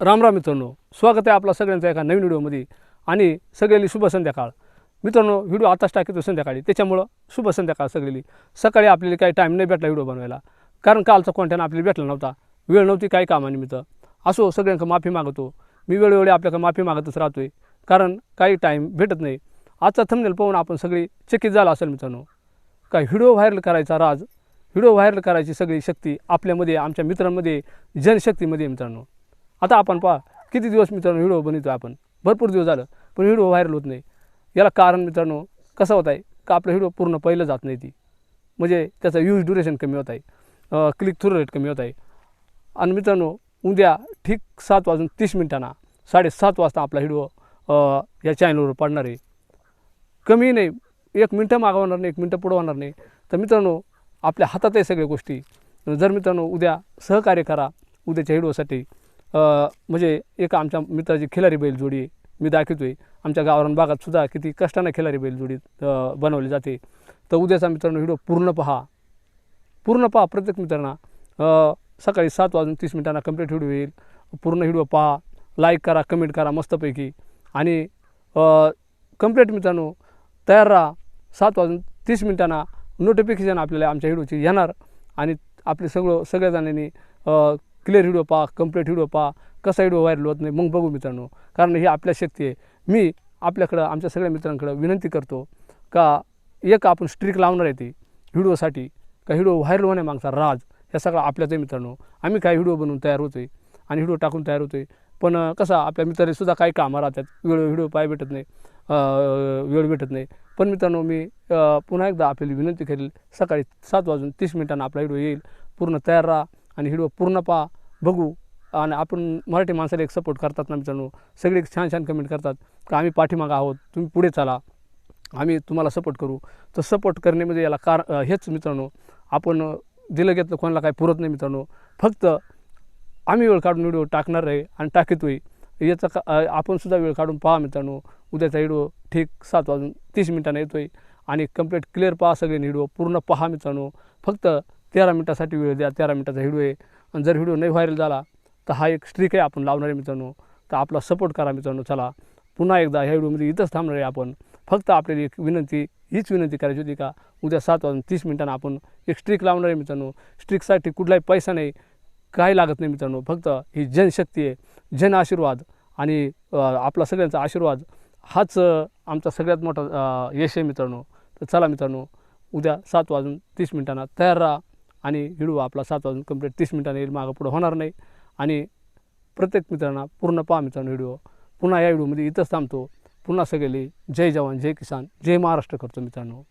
राम राम मित्रांनो स्वागत आहे आपला सगळ्यांचा एका नवीन व्हिडिओमध्ये. आणि सगळ्यांनी शुभ संध्याकाळ. मित्रांनो व्हिडिओ आताच टाकतो संध्याकाळी. त्याच्यामुळं शुभ संध्याकाळ सगळेली सकाळी आपल्याला काही टाईम नाही भेटला व्हिडिओ बनवायला. कारण कालचा कॉन्टॅन आपल्याला भेटला नव्हता. वेळ नव्हती काही कामानिमित्त. असो सगळ्यांना माफी मागतो. मी वेळोवेळी आपल्याकडे माफी मागतच राहतो आहे कारण काही टाईम भेटत नाही. आजचा थंबनेल पाहून आपण सगळी चकित झाला असेल मित्रांनो. काय व्हिडिओ व्हायरल करायचा राज? व्हिडिओ व्हायरल करायची सगळी शक्ती आपल्यामध्ये आमच्या मित्रांमध्ये जनशक्तीमध्ये मित्रांनो. आता आपण पहा किती दिवस मित्रांनो व्हिडिओ बनवतो आपण. भरपूर दिवस झालं पण व्हिडिओ व्हायरल होत नाही. याला कारण मित्रांनो कसं होत आहे का आपला व्हिडिओ पूर्ण पहिलं जात नाही ती. म्हणजे त्याचा यूज ड्युरेशन कमी होत आहे. क्लिक थ्रू रेट कमी होत आहे. आणि मित्रांनो उद्या ठीक सात वाजून तीस मिनिटांना साडेसात वाजता आपला व्हिडिओ या चॅनलवर पडणार आहे. कमी नाही एक मिनटं मागवणार नाही एक मिनटं पुढं होणार नाही. तर मित्रांनो आपल्या हातात आहे सगळ्या गोष्टी. जर मित्रांनो उद्या सहकार्य करा उद्याच्या व्हिडिओसाठी म्हणजे एक आमच्या मित्राची खिलारी बैल जोडी मी दाखवतो आहे आमच्या गावरान भागात सुद्धा किती कष्टानं खिलारी बैल जोडी बनवली जाते. तर उद्याचा मित्रांनो व्हिडिओ पूर्ण पहा. पूर्ण पहा प्रत्येक मित्रांना. सकाळी सात वाजून तीस मिनिटांना कंप्लीट व्हिडिओ येईल. पूर्ण व्हिडिओ पहा. लाईक करा कमेंट करा मस्तपैकी. आणि कंप्लीट मित्रांनो तयार राहा. सात वाजून तीस मिनिटांना नोटिफिकेशन आपल्याला आमच्या व्हिडिओची येणार. आणि आपले सगळं सगळ्या जणांनी क्लिअर व्हिडिओ पहा कंप्लीट व्हिडिओ पहा कसा व्हिडिओ व्हायरल होत नाही मग बघू मित्रांनो. कारण ही आपल्या शक्ती आहे. मी आपल्याकडं आमच्या सगळ्या मित्रांकडं विनंती करतो का एक आपण स्ट्रिक लावणार आहे ती व्हिडिओसाठी. का व्हिडिओ व्हायरल होण्यामागचा राज हे सगळा आपल्याच आहे मित्रांनो. आम्ही काय व्हिडिओ बनवून तयार होतो आहे आणि व्हिडिओ टाकून तयार होतो आहे पण कसा आपल्या मित्रांनीसुद्धा काही कामं राहतात. वेळ व्हिडिओ पाय भेटत नाही. वेळ भेटत नाही. पण मित्रांनो मी पुन्हा एकदा आपल्याला विनंती करेल सकाळी सात वाजून तीस मिनिटांना आपला व्हिडिओ येईल. पूर्ण तयार राहा आणि व्हिडिओ पूर्ण पहा. बघू. आणि आपण मराठी माणसाला एक सपोर्ट करतात ना मित्रांनो. सगळे छान छान कमेंट करतात. का आम्ही पाठीमागं आहोत. तुम्ही पुढे चला. आम्ही तुम्हाला सपोर्ट करू. तर सपोर्ट करणे म्हणजे याला कार हेच मित्रांनो. आपण दिलं घेतलं कोणाला काही पुरत नाही मित्रांनो. फक्त आम्ही वेळ काढून व्हिडिओ टाकणार आहे आणि टाकतोय. याचा का आपणसुद्धा वेळ काढून पहा मित्रांनो. उद्याचा व्हिडिओ ठीक सात वाजून तीस मिनिटांना येतोय. आणि कंप्लीट क्लिअर पहा सगळे व्हिडिओ पूर्ण पहा मित्रांनो. फक्त तेरा मिनिटासाठी वेळ द्या. तेरा मिनिटाचा व्हिडिओ आहे. आणि जर व्हिडिओ नाही व्हायरल झाला तर हा एक स्ट्रिक आहे आपण लावणारे मित्रांनो. तर आपला सपोर्ट करा मित्रांनो चला. पुन्हा एकदा ह्या व्हिडिओमध्ये इथंच थांबणार आहे आपण. फक्त आपल्याला एक विनंती हीच विनंती करायची होती का उद्या सात वाजून तीस मिनिटांना आपण एक स्ट्रिक लावणार आहे मित्रांनो. स्ट्रिकसाठी कुठलाही पैसा नाही काही लागत नाही मित्रांनो. फक्त ही जनशक्ती आहे जन आशीर्वाद आणि आपला सगळ्यांचा आशीर्वाद. हाच आमचा सगळ्यात मोठा यश आहे मित्रांनो. तर चला मित्रांनो उद्या सात वाजून तीस मिनिटांना तयार राहा. आणि व्हिडिओ आपला सात वाजून कंप्लीट तीस मिनिटांनी येईल मागं पुढं होणार नाही. आणि प्रत्येक मित्रांना पूर्ण पहा मित्रांनो व्हिडिओ पुन्हा या व्हिडिओमध्ये इथंच थांबतो. पुन्हा सगळे जय जवान जय किसान जय महाराष्ट्र करतो मित्रांनो.